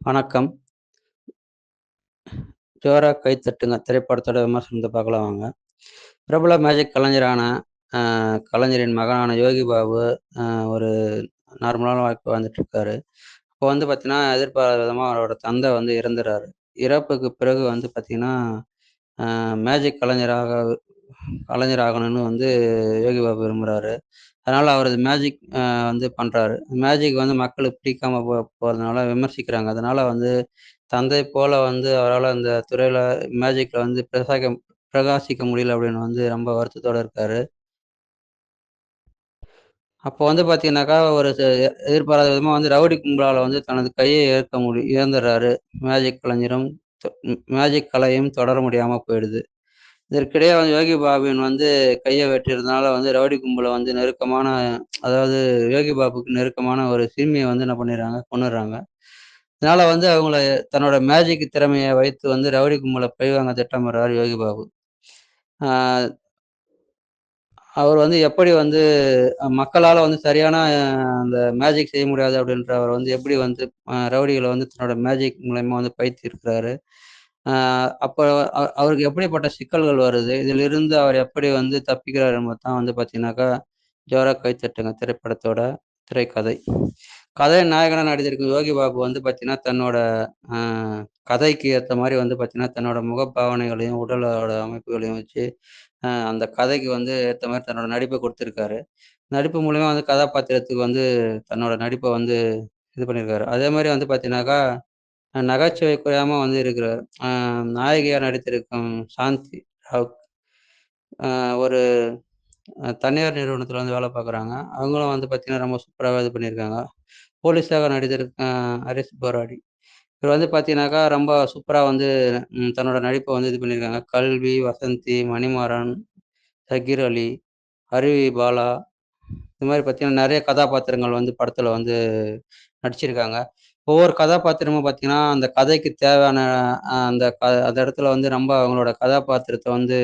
வணக்கம். "ஜோரா கைத்தட்டுங்க" திரைப்படத்தோட விமர்சனத்தை பார்க்கலாம் வாங்க. பிரபல மேஜிக் கலைஞரான கலைஞரின் மகனான யோகி பாபு ஒரு நார்மலான வாழ்க்கை வாழ்ந்துட்டுருக்காரு. அப்போ வந்து பார்த்தீங்கன்னா, எதிர்பாராத விதமாக அவரோட தந்தை வந்து இறந்துறாரு. இறப்புக்கு பிறகு வந்து பார்த்தீங்கன்னா, மேஜிக் கலைஞராக கலைஞர் ஆகணும்னு வந்து யோகி பாபு விரும்புகிறாரு அதனால் அவர் மேஜிக் வந்து பண்ணுறாரு மேஜிக் வந்து மக்களுக்கு பிடிக்காம போ போகிறதுனால விமர்சிக்கிறாங்க. அதனால் வந்து தந்தை போல வந்து அவரால் அந்த துறையில் மேஜிக்கில் வந்து பிரசாக பிரகாசிக்க முடியல அப்படின்னு வந்து ரொம்ப வருத்தத்தோட இருக்காரு. அப்போ வந்து பார்த்தீங்கன்னாக்கா, ஒரு எதிர்பாராத விதமாக வந்து ரவுடி கும்பலால் வந்து தனது கையை இழக்க முடி இழந்துடுறாரு மேஜிக் கலைஞரும் மேஜிக் கலையும் தொடர முடியாமல் போயிடுது. இதற்கிடையே வந்து யோகி பாபுவின் வந்து கையை வெட்டியிருந்தனால வந்து ரவுடி கும்பல வந்து நெருக்கமான அதாவது யோகி பாபுக்கு நெருக்கமான ஒரு சிறுமியை வந்து என்ன பண்ணிடுறாங்க, கொன்னுடுறாங்க. இதனால வந்து அவங்கள தன்னோட மேஜிக் திறமையை வைத்து வந்து ரவுடி கும்பலை பழிவாங்க திட்டமிடுறாரு யோகி பாபு. அவர் வந்து எப்படி வந்து மக்களால் வந்து சரியான அந்த மேஜிக் செய்ய முடியாது அப்படின்ற அவர் வந்து எப்படி வந்து ரவுடிகளை வந்து தன்னோட மேஜிக் மூலயமா வந்து பயிற்சி இருக்கிறாரு அப்போ அவருக்கு எப்படிப்பட்ட சிக்கல்கள் வருது? இதிலிருந்து அவர் எப்படி வந்து தப்பிக்கிறார் என்பது தான் வந்து பார்த்தீங்கன்னாக்கா, "ஜோரா கைத்தட்டுங்க" திரைப்படத்தோட திரைக்கதை. கதை நாயகனாக நடித்திருக்கும் யோகி பாபு வந்து பார்த்தீங்கன்னா, தன்னோட கதைக்கு ஏற்ற மாதிரி வந்து பார்த்தீங்கன்னா, தன்னோட முகபாவனைகளையும், உடலோட அமைப்புகளையும் வச்சு, அந்த கதைக்கு வந்து ஏற்ற மாதிரி தன்னோட நடிப்பை கொடுத்துருக்காரு நடிப்பு மூலயமா வந்து கதாபாத்திரத்துக்கு வந்து தன்னோட நடிப்பை வந்து இது பண்ணியிருக்காரு. அதே மாதிரி வந்து பார்த்தீங்கன்னாக்கா, நகைச்சுவை குறையாம வந்து இருக்கிறார். நாயகியாக நடித்திருக்கும் சாந்தி ரவுத் ஒரு தனியார் நிறுவனத்தில் வந்து வேலை பார்க்குறாங்க. அவங்களும் வந்து பார்த்தீங்கன்னா, ரொம்ப சூப்பராக இது பண்ணியிருக்காங்க. போலீஸாக நடித்திருக்க ஹரிஷ் போராடி. இவர் வந்து பார்த்தீங்கன்னாக்கா, ரொம்ப சூப்பராக வந்து தன்னோட நடிப்பை வந்து இது பண்ணியிருக்காங்க. கல்வி, வசந்தி, மணிமாறன், சகீர் அலி, அருவி பாலா இது மாதிரி பார்த்தீங்கன்னா, நிறைய கதாபாத்திரங்கள் வந்து படத்தில் வந்து நடிச்சிருக்காங்க. ஒவ்வொரு கதாபாத்திரமும் பார்த்தீங்கன்னா, அந்த கதைக்கு தேவையான அந்த க அந்த இடத்துல வந்து ரொம்ப அவங்களோட கதாபாத்திரத்தை வந்து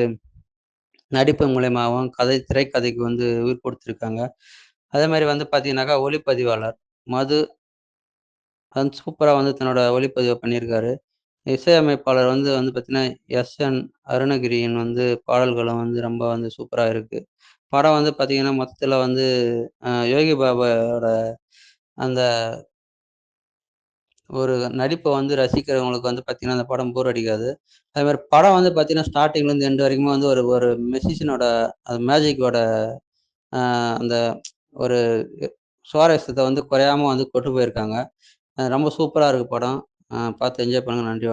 நடிப்பு மூலியமாவும், கதை திரைக்கதைக்கு வந்து உயிர் கொடுத்துருக்காங்க அதே மாதிரி வந்து பார்த்தீங்கன்னாக்கா, ஒளிப்பதிவாளர் மது வந்து சூப்பராக வந்து தன்னோட ஒளிப்பதிவை பண்ணியிருக்காரு. இசையமைப்பாளர் வந்து வந்து பார்த்தீங்கன்னா, எஸ்.என். அருணகிரியின் வந்து பாடல்களும் வந்து ரொம்ப வந்து சூப்பராக இருக்கு. படம் வந்து பார்த்தீங்கன்னா, மொத்தத்தில் வந்து யோகி பாபாவோட அந்த ஒரு நடிப்பை வந்து ரசிக்கிறவங்களுக்கு வந்து பார்த்தீங்கன்னா, அந்த படம் போர் அடிக்காது. அதே மாதிரி படம் வந்து பார்த்தீங்கன்னா, ஸ்டார்டிங்லேருந்து எண்டு வரைக்குமே வந்து ஒரு ஒரு மெசிஷனோட அந்த மேஜிக்கோட அந்த ஒரு சுவாரஸ்யத்தை வந்து குறையாம வந்து கொண்டு போயிருக்காங்க. ரொம்ப சூப்பரா இருக்கு படம். பார்த்து என்ஜாய் பண்ணுங்க. நன்றி,